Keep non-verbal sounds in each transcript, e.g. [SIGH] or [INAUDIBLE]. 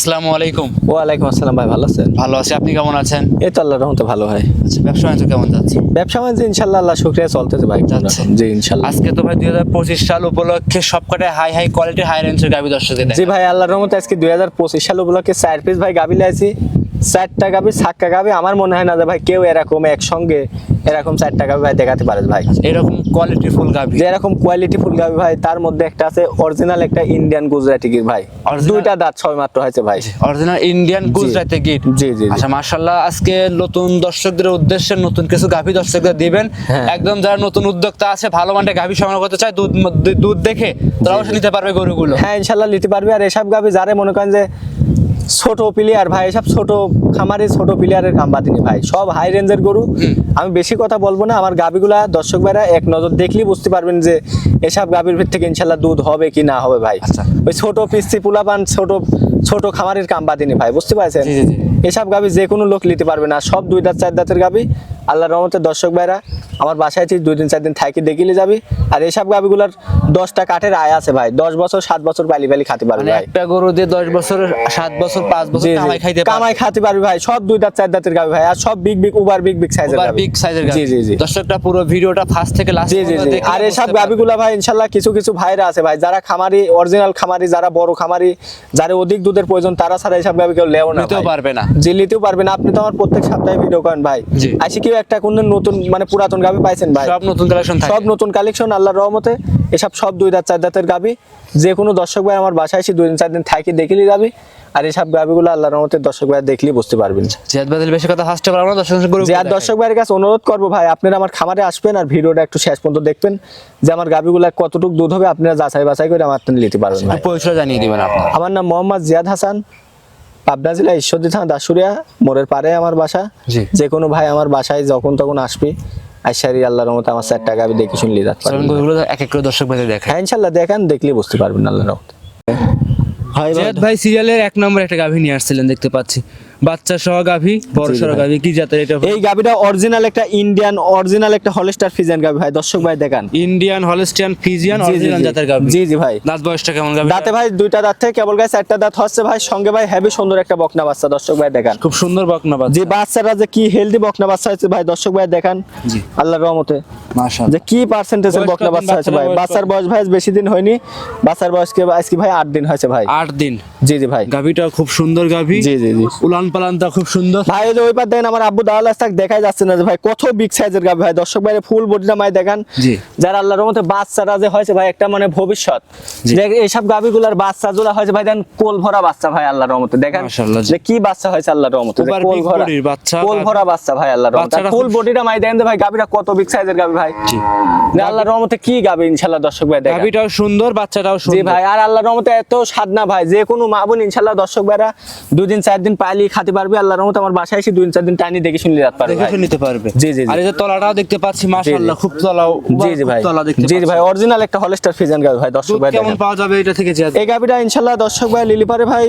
আসসালামু আলাইকুম। ওয়ালাইকুম আসসালাম ভাই ভালো আছেন? ভালো আছি আপনি কেমন আছেন? এই তো আল্লাহর রহমতে ভালো হয় আচ্ছা ব্যবসা বাণিজ্য কেমন যাচ্ছে? ব্যবসা বাণিজ্য ইনশাল্লাহ আল্লাহ শুক্রিয়া চলতেছে ভাই যাচ্ছে। জি ইনশাল্লাহ। আজকে তো ভাই দুই হাজার পঁচিশ সাল উপলক্ষে সবকটাই হাই হাই কোয়ালিটি হাই রেঞ্জের গাবি দর্শক জি ভাই আল্লাহর রহমতে আজকে দুই হাজার পঁচিশ সাল উপলক্ষে চার পিস ভাই গাবি লাইছি। চারটা গাবি ছাক্কা গাবি আমার মনে হয় না যে ভাই কেউ এরকম একসঙ্গে এরকম চারটা গাবি ভাই দেখাতে পারে ভাই। এরকম কোয়ালিটি ফুল গাভি যে এরকম কোয়ালিটি ফুল গাবি ভাই তার মধ্যে একটা আছে অরিজিনাল একটা ইন্ডিয়ান গুজরাটি গির ভাই? দুইটা দাঁত ছয় মাত্র হয়েছে ভাই। অরিজিনাল ইন্ডিয়ান গুজরাটি গিট জি, জি। আচ্ছা মাশাল্লাহ আজকে নতুন দর্শকদের উদ্দেশ্যে নতুন কিছু গাভি দর্শকদের দিবেন। হ্যাঁ। একদম যারা নতুন উদ্যোক্তা আছে ভালো মানের গাভি সংগ্রহ করতে চায় দুধ দুধ দেখে তারা অবশ্যই নিতে পারবে গরুগুলো। হ্যাঁ ইনশাল্লাহ নিতে পারবে। আর এসব গাবি যারে মনে করেন যে ছোট প্লেয়ার ভাই এসব ছোট খামারে ছোট প্লেয়ারের খাম বাতিনি ভাই। সব হাই রেঞ্জের গরু। আমি বেশি কথা বলব না আমার গাবিগুলা দর্শক ভাইরা এক নজর দেখলেই বুঝতে পারবেন যে এসব গাবির ভিত থেকে ইনশাল্লাহ দুধ হবে কি না হবে ভাই। আচ্ছা। ওই ছোট পিস্তি পুলাপান ছোট ছোট খামারের কাম বাতিনি ভাই বুঝতে পারছেন। এসব গাবি যে কোনো লোক নিতে পারবে না সব দুই দাঁত চার দাঁতের গাবি। আল্লাহর রহমতের দর্শক ভাইরা আমার বাসায় ঠিক দুই দিন চার দিন থাকি দেখিলে যাবি। আর এসব গাবিগুলার দশটা কাঠের আয় আছে ভাই। দশ বছর সাত বছর পালি পালি খাতে পারবে মানে একটা গরু দিয়ে দশ বছর সাত বছর পাঁচ বছর। কামাই খাতে পারবি। ভাই। সব দুই দাঁত চার দাঁতের গাবি ভাই। আর সব বিগ বিগ উবার বিগ বিগ সাইজের বিগ সাইজের জি জি জি। দর্শকটা পুরো ভিডিওটা ফার্স্ট থেকে লাস্ট জি জি জি। আর এসব গাবিগুলা ভাই ইনশাল্লাহ কিছু কিছু ভাইরা আছে ভাই। যারা খামারি অরিজিনাল খামারি যারা বড় খামারি যারা অধিক দুধের প্রয়োজন তারা ছাড়া এসব গাবি কেউ লেও না নিতেও পারবে না। জি নিতেও পারবে না। আপনি তো আমার প্রত্যেক সপ্তাহে ভিডিও করেন ভাই। জি। আইসি কেউ একটা কোন নতুন মানে পুরাতন গাবি পাইছেন ভাই। সব নতুন কালেকশন থাকে। সব নতুন কালেকশন আল্লাহর রহমতে। এসব সব দুই দাঁত চার দাঁতের গাবি। যে কোনো দর্শক ভাই আমার বাসায় এসে দুই দিন চার দিন থাকি দেখিলি যাবি আর এসব গাবিগুলো আল্লাহর রহমতে দর্শক ভাই দেখলেই বুঝতে পারবেন। জিয়াদ বাদল বেশি কথা হাসতে পারব না দর্শক যে আর দর্শক ভাইয়ের কাছে অনুরোধ করব ভাই আপনারা আমার খামারে আসবেন আর ভিডিওটা একটু শেষ পর্যন্ত দেখবেন। যে আমার গাবিগুলা কতটুকু দুধ হবে আপনারা যাচাই বাছাই করে আমার নিতে পারবেন পরিচয় জানিয়ে দিবেন আপনার। আমার নাম মোহাম্মদ জিয়াদ হাসান। পাবনা জেলা ঈশ্বরদী থানা দাসুরিয়া মোড়ের পারে আমার বাসা। জি। যে কোনো ভাই আমার বাসায় যখন তখন আসবি আইসারি আল্লাহর রহমতে আমার চার টাকা আমি দেখে শুনলি যাতে গরুগুলো এক এক করে দর্শক ভাই দেখায়। হ্যাঁ ইনশাল্লাহ দেখেন দেখলে বুঝতে পারবেন আল্লাহর রহমতে। ভাই ভাই সিরিয়ালের এক নম্বর একটা গাভী নিয়ে আসছিলেন দেখতে পাচ্ছি। বাচ্চা সহ গাভী বড় সহ। গাভী কি জাতের এটা এই গাবিটা অরিজিনাল একটা ইন্ডিয়ান অরিজিনাল একটা হলস্টার ফিজিয়ান গাবি ভাই দর্শক ভাই দেখান। ইন্ডিয়ান হলস্টিয়ান ফিজিয়ান অরিজিনাল জাতের গাভী। জি জি ভাই। দাঁত বয়সটা কেমন গাভী দাঁতে ভাই দুইটা দাঁত থেকে কেবল গায়ে চারটা দাঁত হচ্ছে ভাই সঙ্গে ভাই হেভি সুন্দর একটা বকনা বাচ্চা দর্শক ভাই দেখান। খুব সুন্দর বকনা বাচ্চা। যে বাচ্চারা যে কি হেলদি বকনা বাচ্চা হয়েছে ভাই দর্শক ভাই দেখান। জি। আল্লাহর রহমতে। মাশাআল্লাহ। যে কি পার্সেন্টেজের বয়স বকনা বাচ্চা হয়েছে ভাই? বাচ্চার বয়স ভাই বেশি দিন হয়নি। বাচ্চার বয়স কে আজকে ভাই আট দিন হয়েছে ভাই। আট দিন। জি জি ভাই। গাভীটা খুব সুন্দর গাভী। জি জি জি। উলান পালানটা খুব সুন্দর। ভাই ওই যে ওই পার দেখেন আমার আব্বু দাওয়াল দেখাই যাচ্ছে না যে ভাই কত বিগ সাইজের ভাই। দর্শক ভাই ফুল বডিটা মাই দেখান। জি। যারা আল্লাহর রহমতে বাচ্চারা যে হয়েছে ভাই একটা মানে ভবিষ্যৎ। এইসব বাচ্চা গুলা হয়েছে ভাই দেখেন কোল ভরা বাচ্চা ভাই আল্লাহর রহমতে। দেখেন যে কি বাচ্চা হয়েছে আল্লাহর রহমতে কোল ভরা বাচ্চা, কোল। ভরা বাচ্চা ভাই আল্লাহর রহমতে। ফুল বডিটা মাই দেখেন ভাই গাভিটা কত বিগ সাইজের গাভি ভাই। জি। আল্লাহর রহমতে কি গাভি ইনশাআল্লাহ দর্শক ভাই দেখেন। গাভীটাও সুন্দর বাচ্চাটাও জি ভাই আর আল্লাহর রহমতে এত সাধনা ভাই যে কোনো মা বোন ইনশাআল্লাহ দর্শক ভাইরা দুই দিন চার দিন পাইলি খাতে পারবে আল্লাহর রহমতে আমার বাসায় এসে দুই চার দিন টাইনি দেখে শুনলে রাত পারবে দেখে নিতে পারবে। জি, জি। আর এই যে তলাটাও দেখতে পাচ্ছি মাশাআল্লাহ খুব তলাও জি জি ভাই। তলা দেখতে জি জি ভাই অরিজিনাল একটা হলস্টার ফিজান গাবি ভাই দর্শক ভাই কেমন পাওয়া যাবে এটা থেকে জি এই গাবিটা ইনশাআল্লাহ দর্শক ভাই লিলিপারে ভাই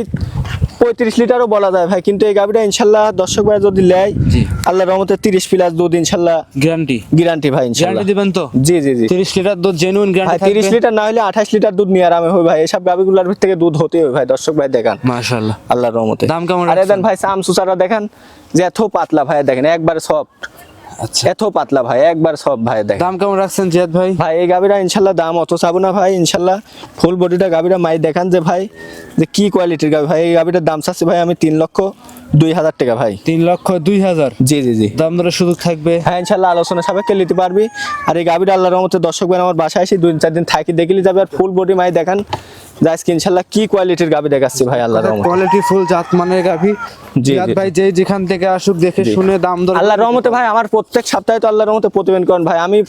পঁয়ত্রিশ লিটারও বলা যায় ভাই কিন্তু এই গাভীটা ইনশাল্লাহ দর্শক ভাই যদি লেয় জি। আল্লাহ রহমতে তিরিশ প্লাস দুধ ইনশাল্লাহ গ্যারান্টি গ্যারান্টি ভাই ইনশাল্লাহ। গ্যারান্টি দিবেন তো? জি জি জি। 30 লিটার দুধ জেনুইন গ্যারান্টি তিরিশ লিটার না হলে আঠাশ লিটার দুধ নিয়ে আরামে হয় ভাই। এসব গাবিগুলোর ভিতর থেকে দুধ হতে হবে ভাই দর্শক ভাই দেখান। মাশাল্লাহ আল্লাহ রহমতে। দাম কেমন আরে দেন ভাই সাম সুসারা দেখেন যে এত পাতলা ভাই দেখেন একবার সফট এত পাতলা ভাই একবার সব ভাই দেখেন। দাম কেমন রাখছেন জিয়াদ ভাই? ভাই এই গাবিটা ইনশাল্লাহ দাম অত চাবো না ভাই ইনশাল্লাহ। ফুল বডিটা গাবিটা মাই দেখান যে ভাই যে কি কোয়ালিটির গাবি ভাই এই গাবিটার দাম চাচ্ছি ভাই আমি তিন লক্ষ দুই হাজার টাকা ভাই। তিন লক্ষ দুই হাজার? জি জি জি। দাম দরের সুযোগ থাকবে? হ্যাঁ ইনশাল্লাহ আলোচনা সাপেক্ষে নিতে পারবি। আর এই গাবিটা আল্লাহর রহমতে দর্শক ভাই আমার বাসায় এসে দুই চার দিন থাকি দেখিলে যাবে আর ফুল বডি মাই দেখান। যে আজকে ইনশাল্লাহ কি কোয়ালিটির গাবি দেখাচ্ছি ভাই আল্লাহর রহমতে। কোয়ালিটি ফুল জাত মানের গাভী। জি, ভাই যে যেখান থেকে আসুক দেখে শুনে দাম দর আল্লাহর রহমতে ভাই আমার প্রত্যেক সপ্তাহে তো আল্লাহর রহমতে প্রতিবেদন করেন ভাই। আমি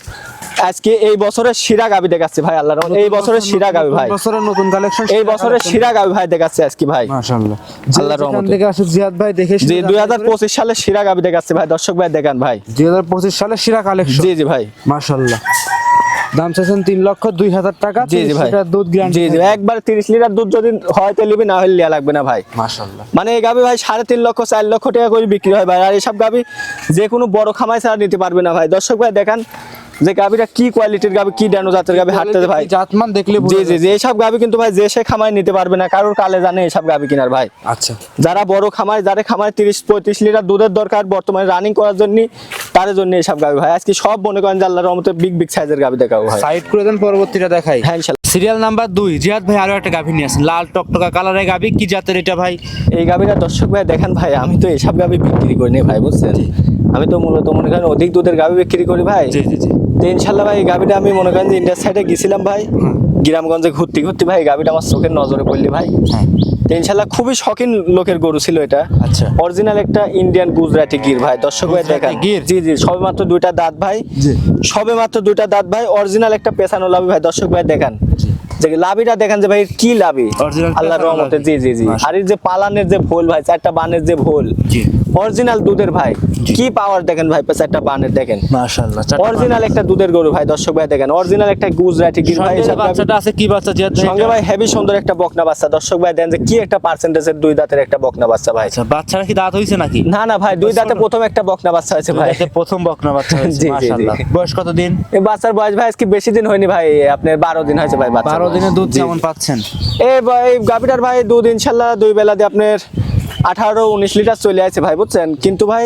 আজকে এই বছরের গাবি দেখাচ্ছি ভাই আল্লাহর রহমতে। এই বছরের গাবি ভাই। বছরের নতুন কালেকশন এই বছরের গাবি ভাই দেখাচ্ছি আজকে ভাই। মাশাআল্লাহ। আল্লাহর আল্লাহর রহমতে। রহমতে। থেকে আসুক জিয়াদ ভাই দেখে জি দুই হাজার পঁচিশ সালে গাবি দেখাচ্ছি ভাই দর্শক ভাই দেখান ভাই। দুই হাজার পঁচিশ সালে সেরা কালেকশন জি জি ভাই। মাশাআল্লাহ। দাম চাইছেন তিন লক্ষ দুই হাজার টাকা জি জি ভাই। দুধ জি জি একবার তিরিশ লিটার দুধ যদি হয় তো নিবি না হলে লিয়া লাগবে না ভাই। মাশাআল্লাহ। মানে এই গাবি ভাই সাড়ে তিন লক্ষ চার লক্ষ টাকা করে বিক্রি হয় ভাই। আর এইসব গাবি যে কোনো বড় খামায় ছাড়া নিতে পারবে না ভাই। দর্শক ভাই দেখান যে গাবিটা কি কোয়ালিটির গাবি কি ড্যানো জাতের গাবি হাঁটতে ভাই। জাতমান দেখলে জি জি জি এইসব গাবি কিন্তু ভাই যে সে খামায় নিতে পারবে না কারোর কালে জানে এইসব গাবি কিনার ভাই। আচ্ছা। যারা বড় খামায় যারা খামায় তিরিশ পঁয়ত্রিশ লিটার দুধের দরকার বর্তমানে রানিং করার জন্য তার জন্য এইসব গাবি ভাই। আজকে সব মনে করেন যে আল্লাহর রহমতে বিগ বিগ সাইজের গাবি দেখাবো ভাই। সাইড করে দেন পরবর্তীটা দেখাই। হ্যাঁ সিরিয়াল নাম্বার দুই জিয়াদ ভাই আরও একটা গাভী নিয়ে আসেন। লাল টকটকা কালারের গাভী কি জাতের এটা ভাই? এই গাভীটা দর্শক ভাই দেখেন ভাই আমি তো এসব গাভী বিক্রি করি নি ভাই বুঝছেন? আমি তো মূলত মনে করেন অধিক দুধের গাভী বিক্রি করি ভাই। জি জি জি। তো ইনশাল্লাহ ভাই গাভীটা আমি মনে করেন যে ইন্ডিয়ার সাইডে গেছিলাম ভাই। গ্রামগঞ্জে ঘুরতে ঘুরতে ভাই এই গাভীটা আমার চোখের নজরে পড়লি ভাই। হ্যাঁ। ইনশাল্লাহ খুবই শখিন লোকের গরু ছিল এটা আচ্ছা। অরিজিনাল একটা ইন্ডিয়ান গুজরাটি গির ভাই দর্শক ভাই দেখেন গির? জি জি সবে মাত্র দুইটা দাঁত ভাই। সবে মাত্র দুইটা দাঁত ভাই অরিজিনাল একটা পেছানো লাভি ভাই দর্শক ভাই দেখেন যে লাভিটা দেখেন যে ভাই কি লাভি আল্লাহ আল্লাহর রহমতে জি জি জি। আর এই যে পালানের যে ভোল ভাই চারটা বানের যে ভোল। অরিজিনাল দুধের ভাই। কি পাওয়ার দেখেন ভাই একটা বানের দেখেন? মাশাআল্লাহ অরিজিনাল একটা দুধের গরু ভাই দর্শক ভাই দেখেন অরিজিনাল একটা গুজরাটি গির ভাই বাচ্চাটা আছে কি বাচ্চা জিয়াদ ভাই সঙ্গে ভাই হেভি সুন্দর একটা বকনা বাচ্চা। দর্শক ভাই দেন যে কি একটা পার্সেন্টেজের দুই দাঁতের একটা বকনা বাচ্চা ভাই। আচ্ছা বাচ্চারা কি দাঁত হইছে নাকি? না না ভাই দুই দাঁতে প্রথম একটা বকনা বাচ্চা হয়েছে ভাই। প্রথম বকনা বাচ্চা হয়েছে। [LAUGHS] মাশাআল্লাহ। বয়স কত দিন এই বাচ্চার বয়স ভাই আজকে বেশি দিন হয়নি ভাই আপনার বারো দিন হয়েছে ভাই বাচ্চা বারো দিনে দুধ কেমন পাচ্ছেন? এই ভাই গাভিটার ভাই দুধ ইনশাল্লাহ দুই বেলা দিয়ে আপনার আঠারো উনিশ লিটার চলে আছে ভাই বুঝছেন? কিন্তু ভাই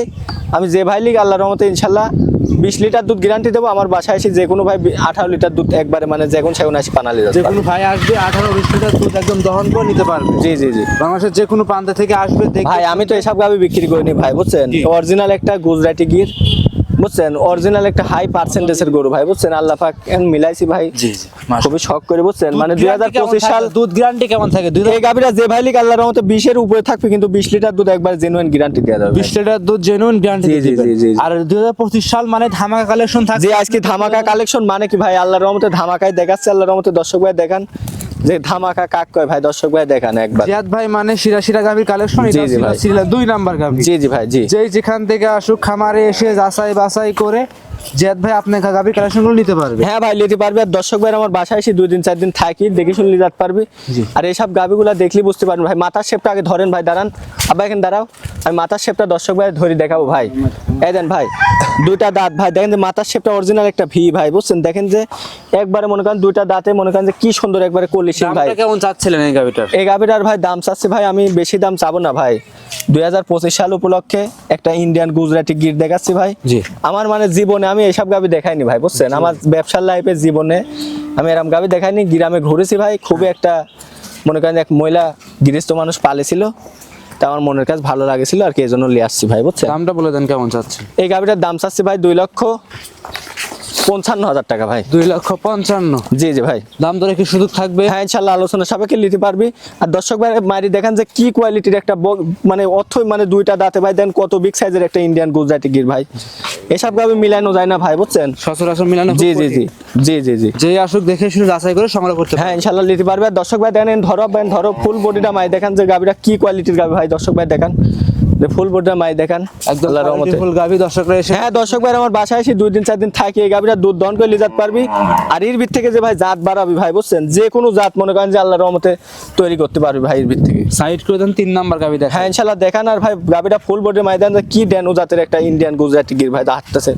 আমি যে ভাই লিগ আল্লাহর রহমতে ইনশাল্লাহ বিশ লিটার দুধ গ্যারান্টি দেবো আমার বাসায় এসে যে কোনো ভাই আঠারো লিটার দুধ একবারে মানে যে কোনো সেগুন আসি পানালি যে কোনো ভাই আসবে আঠারো বিশ লিটার দুধ একদম দহন করে নিতে পারবে। জি জি জি। বাংলাদেশের যে কোনো প্রান্ত থেকে আসবে ভাই আমি তো এসব গাবি বিক্রি করিনি ভাই বুঝছেন? অরিজিনাল একটা গুজরাটি গির। বুঝছেন? অরিজিনাল একটা হাই পার্সেন্টেজের গরু ভাই বুঝছেন? আল্লাহ পাক মিলাইছি ভাই। জি জি খুবই শখ করে বুঝছেন? মানে দুই হাজার পঁচিশ সাল দুধ গ্যারান্টি কেমন থাকে? দুই এই গাবিটা যে ভাই লিগ আল্লাহর রহমতে বিশের উপরে থাকবে কিন্তু বিশ লিটার দুধ একবার জেনুইন গ্যারান্টি দেওয়া যাবে বিশ লিটার দুধ জেনুইন গ্যারান্টি। আর দুই হাজার পঁচিশ সাল মানে ধামাকা কালেকশন থাকে যে আজকে ধামাকা কালেকশন মানে কি ভাই? আল্লাহর রহমতে ধামাকায় দেখাচ্ছে আল্লাহর রহমতে দর্শক ভাই দেখান। যে ধামাকা কাক কয়? ভাই দর্শক ভাই দেখান একবার। জিয়াদ ভাই মানে শিরা শিরা গাভীর কালেকশন জি, এটা জি, ভাই। দুই নাম্বার গাভী। জি জি ভাই জি। যেই যেখান থেকে আসুক খামারে এসে যাচাই বাছাই করে জিয়াদ ভাই আপনার গাভীর নিতে পারবে? হ্যাঁ ভাই নিতে পারবে। আর দর্শক ভাই আমার বাসায় এসে দুই দিন চার দিন থাকি দেখে পারবি। আর এইসব গাবিগুলো দেখলে বুঝতে পারবেন ভাই। মাথার শেপটা আগে ধরেন ভাই দাঁড়ান। আবার এখানে দাঁড়াও। আমি মাথার শেপটা দর্শক ভাই ধরে দেখাবো ভাই। এই দেন ভাই দুইটা দাঁত ভাই। দেখেন যে মাথার শেপটা অরিজিনাল একটা ভি ভাই বুঝছেন? দেখেন যে একবারে মনে করেন দুইটা দাঁতে মনে করেন যে কি সুন্দর একবারে কলিশিং ভাই। কেমন চাচ্ছিলেন এই গাভীটার? এই গাভিটার ভাই দাম চাচ্ছে ভাই আমি বেশি দাম চাবো না ভাই। দুই হাজার পঁচিশ সাল উপলক্ষে একটা ইন্ডিয়ান গুজরাটি গির দেখাচ্ছি ভাই। আমার মানে জীবনে আমি এসব গাভি দেখাইনি ভাই বুঝছেন? আমার ব্যবসার লাইফে জীবনে আমি এরকম গাবি দেখাইনি গ্রামে ঘুরেছি ভাই খুবই একটা মনে করেন এক মহিলা গৃহস্থ মানুষ পালেছিল তা আমার মনের কাজ ভালো লাগেছিল আর কি এই জন্য নিয়ে আসছি ভাই বুঝছেন? দামটা বলে দেন কেমন চাচ্ছেন? এই গাভিটার দাম চাচ্ছি ভাই দুই লক্ষ। পঞ্চান্ন হাজার টাকা ভাই। দুই লক্ষ পঞ্চান্ন। জি জি ভাই। দাম দরে কি সুযোগ থাকবে? হ্যাঁ ইনশাল্লাহ আলোচনা সাপেক্ষে নিতে পারবি। আর দর্শক ভাই মারি দেখেন যে কি কোয়ালিটির একটা মানে অর্থই মানে দুইটা দাঁতে ভাই দেন কত বিগ সাইজের একটা ইন্ডিয়ান গুজরাটি গির ভাই। এসব গাবে মিলানো যায় না ভাই বুঝছেন? সচরাচর মিলানো জি জি জি। জি জি জি। যে আসুক দেখে শুনে যাচাই করে সংগ্রহ করতে হ্যাঁ ইনশাল্লাহ নিতে পারবে। আর দর্শক ভাই দেখেন ধরো ধরো ফুল বডিটা মাই দেখান যে গাবিটা কি কোয়ালিটির গাবি ভাই দর্শক ভাই দেখান। ফুল মাই দেখান একদম আল্লাহর রহমতে। ফুল গাভী দর্শক এসে হ্যাঁ দর্শক ভাই আমার বাসায় এসে দুই দিন চার দিন থাকি এই গাবিটা দুধ দহন করে লিজাত পারবি। আর এর ভিত থেকে যে ভাই জাত বাড়াবি ভাই বুঝছেন? যে কোনো জাত মনে করেন যে রহমতে তৈরি করতে পারবি ভাই এর ভিত থেকে। সাইড করে দেন তিন নাম্বার গাভী দেখা হ্যাঁ ইনশাল্লাহ দেখান আর ভাই গাবিটা ফুল মাই ময়দান কি ড্যানো জাতের একটা ইন্ডিয়ান গুজরাটি গির ভাই হাঁটতেছে।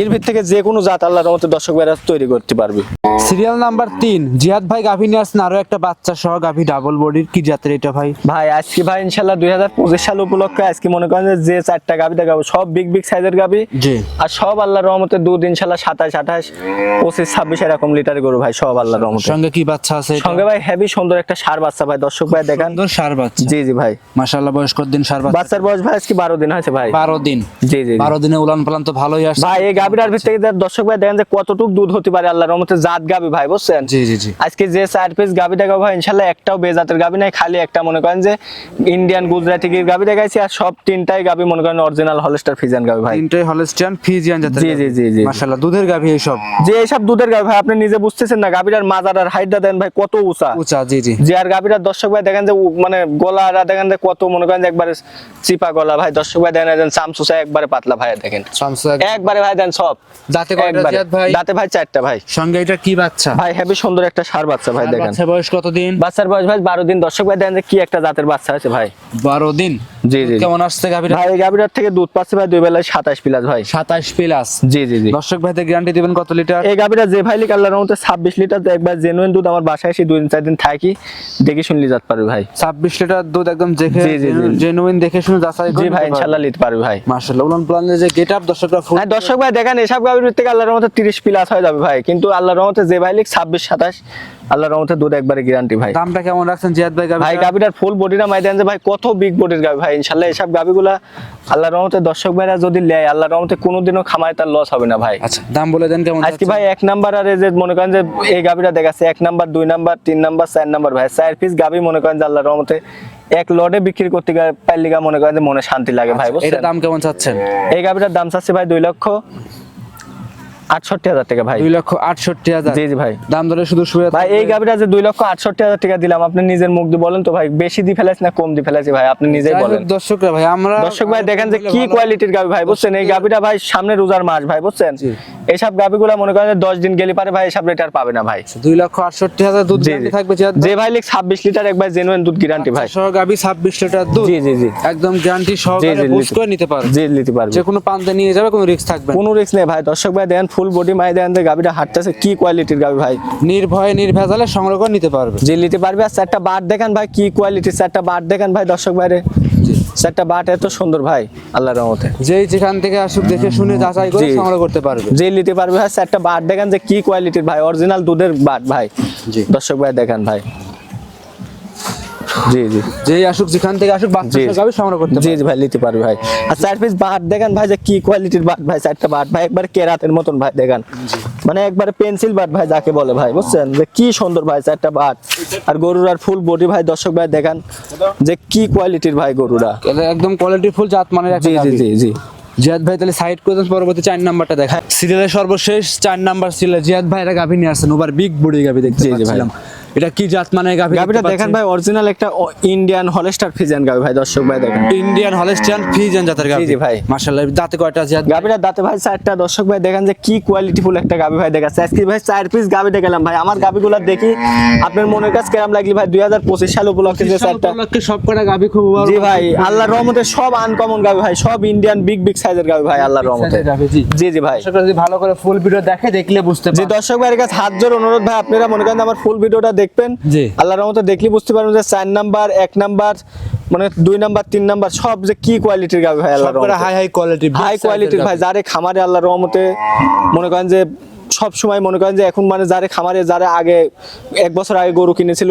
এর ভিত থেকে যে কোনো জাত আল্লাহর রহমতে দর্শক ভাইরা তৈরি করতে পারবে। সিরিয়াল নাম্বার তিন জিয়াদ ভাই গাভী নিয়ে আসছেন আরও একটা বাচ্চা সহ গাভী ডাবল বডির কি জাতের এটা ভাই? ভাই আজকে ভাই ইনশাল্লাহ দুই হাজার পঁচিশ সাল উপলক্ষে আজকে মনে করেন যে চারটা গাবি দেখাবো সব বিগ বিগ সাইজের গাবি জি। আর সব আল্লাহর রহমতে দুধ ইনশাল্লাহ সাতাশ আঠাশ পঁচিশ ছাব্বিশ এরকম লিটার গরু ভাই সব আল্লাহর রহমতে। সঙ্গে কি বাচ্চা আছে সঙ্গে ভাই হেভি সুন্দর একটা সার বাচ্চা ভাই দর্শক ভাই দেখান। সুন্দর সার বাচ্চা। জি জি ভাই। মাশাআল্লাহ বয়স কত দিন সার বাচ্চা। বাচ্চার বয়স ভাই আজকে বারো দিন হয়েছে ভাই। বারো দিন। জি জি জি। বারো দিনে উলান পালান তো ভালোই আসছে। ভাই এই গাবিটার ভিতরে দেখ- দর্শক ভাই দেখেন যে কতটুক দুধ হতে পারে আল্লাহর রহমতে জাত গাবি ভাই বুঝছেন? জি জি জি। আজকে যে চার পিস গাবি দেখাবো ভাই ইনশাল্লাহ একটাও বেজাতের গাবি নাই খালি একটা মনে করেন যে ইন্ডিয়ান গুজরাটি গির গাবি দেখাইছি আর সব তিনটাই গাবি মনে করেন অরিজিনাল হলস্টার ফিজান গাবি ভাই। তিনটাই হলস্টিয়ান ফিজিয়ান জাতের জি, জি, জি, জি। মাশাআল্লাহ দুধের গাভী এইসব। যে এইসব দুধের গাবি ভাই আপনি নিজে বুঝতেছেন না গাবিটার মাজার আর হাইটটা দেন ভাই কত উঁচা। উঁচা জি জি। যে আর গাবিটার দর্শক ভাই দেখেন যে মানে গলাটা দেখেন যে কত মনে করেন যে একবারে চিপা গলা ভাই দর্শক ভাই দেখেন চামচুসা একবারে পাতলা ভাই দেখেন। এক- একবারে ভাই দেন সব। দাঁতে কয়টা জিয়াদ ভাই? দাঁতে ভাই চারটা ভাই। সঙ্গে এটা কি বাচ্চা? ভাই হেবি সুন্দর একটা সার বাচ্চা ভাই দেখেন। বাচ্চা বয়স কতদিন? বাচ্চার বয়স ভাই বারো দিন। দর্শক ভাই দেখেন যে কি একটা জাতের বাচ্চা আছে ভাই। বারো দিন? জি, জি। কেমন আসছে গাভিটা? ভাই এই গাভিটার থেকে দুধ পাচ্ছে ভাই দুই বেলায় সাতাশ প্লাস ভাই। সাতাশ প্লাস। জি জি জি। দর্শক ভাইদের গ্যারান্টি দিবেন কত লিটার? এই গাভিটা যে ভাই লিক আল্লাহর রহমতে ছাব্বিশ লিটার একবার জেনুইন দুধ আমার বাসায় এসে দুই দিন চার দিন থাকি দেখে শুনলি যাতে পারবে ভাই। ছাব্বিশ লিটার দুধ একদম দেখে। জেনুইন দেখে শুনে যাচাই জি ভাই ইনশাল্লাহ নিতে পারবে ভাই। মার্শাল্লাহ উলান প্লানের যে গেট আপ দর্শকরা ফুল হ্যাঁ দর্শক ভাই দেখেন এসব গাভীর থেকে আল্লাহর রহমতে তিরিশ প্লাস হয়ে যাবে ভাই। কিন্তু আল্লাহর রহমতে যে ভাই লিক ছাব্বিশ সাতাশ আল্লাহর রহমতে দুধ একবারে গ্যারান্টি ভাই। দামটা কেমন রাখছেন জিয়াদ ভাই ভাই গাভিটার ফুল বডিটা মাই দেন যে ভাই কত বিগ বডির গাভি ভাই ইনশাল্লাহ এসব আল্লাহর রহমতে দর্শক ভাইরা যদি আল্লাহর রহমতে কোনোদিনও খামায় তার লস হবে না ভাই। আচ্ছা দাম বলে দেন কেমন আজকে ভাই এক নাম্বার আর এই যে মনে করেন যে এই গাভিটা দেখাচ্ছে এক নাম্বার দুই নাম্বার তিন নাম্বার চার নাম্বার ভাই। চার পিস গাভি মনে করেন যে আল্লাহর রহমতে এক লটে বিক্রি করতে পারলে মনে করেন যে মনে শান্তি লাগে ভাই এটা দাম কেমন চাচ্ছেন? এই গাভিটার দাম চাচ্ছে ভাই দুই লক্ষ। আটষট্টি হাজার টাকা ভাই। দুই লক্ষ আটষট্টি হাজার। জি জি ভাই। দাম ধরে শুধু শুয়ে ভাই এই যে দুই লক্ষ আটষট্টি হাজার টাকা দিলাম আপনি নিজের মুখ দিয়ে বলেন তো ভাই বেশি দিয়ে ফেলাইছি না কম দিয়ে ফেলাইছি ভাই আপনি নিজেই বলেন। দর্শকরা ভাই আমরা দর্শক ভাই দেখেন যে কি কোয়ালিটির ভাই বুঝছেন? এই ভাই। সামনে রোজার মাস ভাই বুঝছেন। এইসব মনে করেন দশ দিন গেলে পারে ভাই এসব পাবে না ভাই। দুই লক্ষ আটষট্টি হাজার দুধ। থাকবে যে ভাই লিখ ছাব্বিশ লিটার একবার জেনুইন দুধ গ্যারান্টি ভাই। সহ গাভি ছাব্বিশ লিটার দুধ। জি জি জি। একদম গ্যারান্টি করে নিতে পারবে। জি নিতে পারবে। যে কোনো প্রান্তে নিয়ে যাবে কোনো রিস্ক থাকবে। কোনো রিস্ক নেই ভাই। দর্শক ভাই দেন ফুল বডি মাই দেন যে গাভিটা হাঁটতেছে কি কোয়ালিটির গাভি ভাই? নির্ভয়ে নির্ভেজালে সংগ্রহ করে নিতে পারবে। যে নিতে পারবে আর চারটা বাট দেখেন ভাই কি কোয়ালিটির চারটা বাট দেখেন ভাই দর্শক বাইরে। চারটা বাট এত সুন্দর ভাই আল্লাহর রহমতে। যেই যেখান থেকে আসুক দেখে শুনে যাচাই করে সংগ্রহ করতে পারবে। যে নিতে পারবে ভাই চারটা বাট দেখেন যে কি কোয়ালিটির ভাই অরিজিনাল দুধের বাট ভাই। দর্শক ভাই দেখেন ভাই। জি জি। যেই আসুক যেখান থেকে আসুক বাচ্চা। সংগ্রহ করতে জি জি ভাই নিতে পারবে ভাই। আর চার পিস বাট দেখেন ভাই যে কি কোয়ালিটির বাট ভাই চারটা বাট। ভাই একবার কেরাতের মতন ভাই দেখেন। মানে একবারে পেন্সিল বাট ভাই যাকে বলে ভাই বুঝছেন? যে কি সুন্দর ভাই চারটা বাট। আর গরুর আর ফুল বডি ভাই দর্শক ভাই দেখেন যে কি কোয়ালিটির ভাই গরুরা। একদম কোয়ালিটি ফুল জাত একটা জি জি জি জি। জিয়াদ ভাই তাহলে সাইড করে দেন, পরবর্তী চার নাম্বারটা দেখা সিরিয়ালের সর্বশেষ চার নাম্বার ছিল জিয়াদ ভাই এটা গাভী নিয়ে আসছেন। ওবার বিগ বডি গাভী দেখতে। পাচ্ছিলাম। এটা কি জাত মানে গাভী গাভিটা দেখেন ভাই অরিজিনাল একটা ইন্ডিয়ান হলস্টার ফিজিয়ান গাভি ভাই দর্শক ভাই দেখেন। ইন্ডিয়ান হলস্টিয়ান ফিজিয়ান জাতের গাভী জি ভাই। মাশাআল্লাহ দাঁতে কয়টা জিয়াদ গাভিটার দাঁতে ভাই চারটা দর্শক ভাই দেখেন যে কি কোয়ালিটি ফুল একটা গাভি ভাই দেখাচ্ছে। আজকে ভাই চার পিস গাভি দেখালাম ভাই। আমার গাভিগুলো দেখি আপনার মনের কাছে কেরাম লাগলি ভাই? দুই হাজার পঁচিশ সাল উপলক্ষে যে চারটা উপলক্ষে সব কটা গাভী খুব জি ভাই আল্লাহর রহমতে সব আনকমন গাভি ভাই সব ইন্ডিয়ান বিগ বিগ সাইজের গাভি ভাই আল্লাহর রহমতে। জি। জি ভাই। যদি ভালো করে ফুল ভিডিও দেখে দেখলে বুঝতে পারবে জি দর্শক ভাইয়ের কাছে হাত জোর অনুরোধ ভাই আপনারা মনে করেন আমার ফুল ভিডিওটা দেখবেন। আল্লাহর রহমতে দেখলে বুঝতে পারবেন যে চার নাম্বার এক নাম্বার মানে দুই নাম্বার তিন নাম্বার সব যে কি কোয়ালিটির গাভি ভাই আল্লাহর হাই হাই কোয়ালিটি হাই কোয়ালিটির ভাই যারে খামারে আল্লাহর রহমতে মনে করেন যে সব সময় মনে করেন যে এখন মানে যারা খামারে যারা আগে এক বছর আগে গরু কিনেছিল।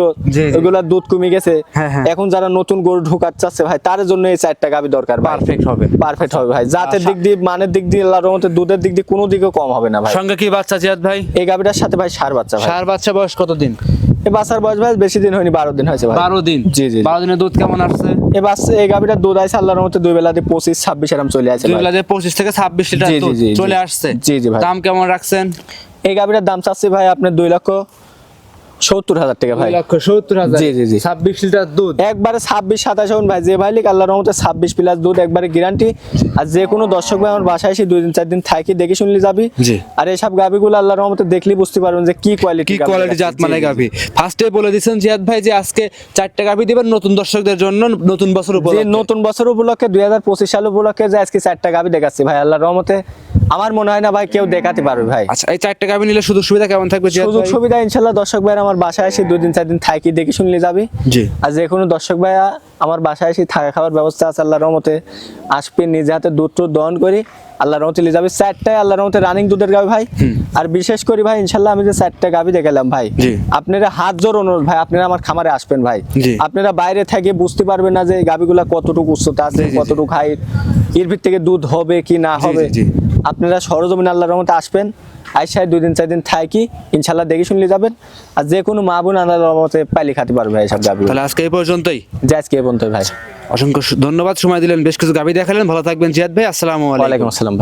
ওগুলার দুধ কমে গেছে। হ্যাঁ, হ্যাঁ। এখন যারা নতুন গরু ঢুকাতে চাচ্ছে ভাই তার জন্য এই চারটা গাবি দরকার পারফেক্ট হবে। পারফেক্ট হবে ভাই। জাতের দিক দিয়ে মানের দিক দিয়ে আল্লাহর রহমতে দুধের দিক দিয়ে কোনো দিকেও কম হবে না ভাই। সঙ্গে কি বাচ্চা জিয়াদ ভাই? এই গাবিটার সাথে ভাই সার বাচ্চা ভাই। সার বাচ্চা বয়স কত দিন এই বাচ্চার বয়স ভাই বেশি দিন হয়নি বারো দিন হয়েছে বারো দিন জি, জি। বারো দিনের দুধ কেমন আসছে এবার বাচ্চা এই গাবিটার দুধ আছে আল্লাহর মধ্যে দুই বেলাতে পঁচিশ ছাব্বিশ এরম চলে আসে দুই বেলাতে পঁচিশ থেকে ছাব্বিশ লিটার। চলে আসছে জি, জি ভাই। দাম কেমন রাখছেন এই গাবিটার দাম চাচ্ছি ভাই আপনার দুই লক্ষ সত্তর হাজার টাকা ভাই। লক্ষ সত্তর হাজার। জি, জি, জি। ছাব্বিশ লিটার দুধ। একবারে ছাব্বিশ সাতাশ হন ভাই যে ভাই লিখ আল্লাহর রহমতে ছাব্বিশ প্লাস দুধ একবারে গ্যারান্টি আর যে কোনো দর্শক ভাই আমার বাসায় এসে দুই দিন চার দিন থাকি দেখে শুনলে যাবি। আর এইসব গাবিগুলো আল্লাহর রহমতে দেখলে বুঝতে পারবেন যে কি কোয়ালিটি কি কোয়ালিটি জাত মানে গাভী। ফার্স্টে বলে দিচ্ছেন জিয়াদ ভাই যে আজকে চারটা গাভী দিবেন নতুন দর্শকদের জন্য নতুন বছর উপলক্ষে। নতুন বছর উপলক্ষে দুই হাজার পঁচিশ সাল উপলক্ষে যে আজকে চারটা গাবি দেখাচ্ছি ভাই আল্লাহর রহমতে। আমার মনে হয় না ভাই কেউ দেখাতে পারবে ভাই। আচ্ছা এই চারটা গাভী নিলে সুযোগ সুবিধা কেমন থাকবে সুযোগ সুবিধা ইনশাল্লাহ দর্শক ভাই আমার বাসায় এসে দুই দিন চার দিন থাকি দেখে শুনলে যাবি। জি। আর যে কোনো দর্শক ভাইয়া আমার বাসায় এসে থাকা খাওয়ার ব্যবস্থা আছে আল্লাহর রহমতে। আসবে নিজে হাতে দুধ টুধ দহন করি আল্লাহর রহমতে নিয়ে যাবে। চারটায় আল্লাহর রহমতে রানিং দুধের গাবি ভাই। আর বিশেষ করে ভাই ইনশাল্লাহ আমি যে চারটা গাবি দেখালাম ভাই আপনারা হাত জোর অনুরোধ ভাই আপনারা আমার খামারে আসবেন ভাই। আপনারা বাইরে থেকে বুঝতে পারবেন না যে এই গাবিগুলা কতটুকু উচ্চতা আছে। কতটুকু হাইট এর ভিত থেকে দুধ হবে কি না হবে। আপনারা সরজমিন আল্লাহর রহমতে আসবেন আইসায় দুই দিন চার দিন থাকি ইনশাল্লাহ দেখে শুনলে যাবেন। আর যে কোনো মা বোন আল্লাহর রহমতে পাইলে খাতে পারবে ভাই সব গাবি তাহলে আজকে এই পর্যন্তই। যে আজকে এই পর্যন্তই ভাই। অসংখ্য ধন্যবাদ সময় দিলেন বেশ কিছু গাভী দেখালেন ভালো থাকবেন জিয়াদ ভাই আসসালামু আলাইকুম। আসসালাম ভাই।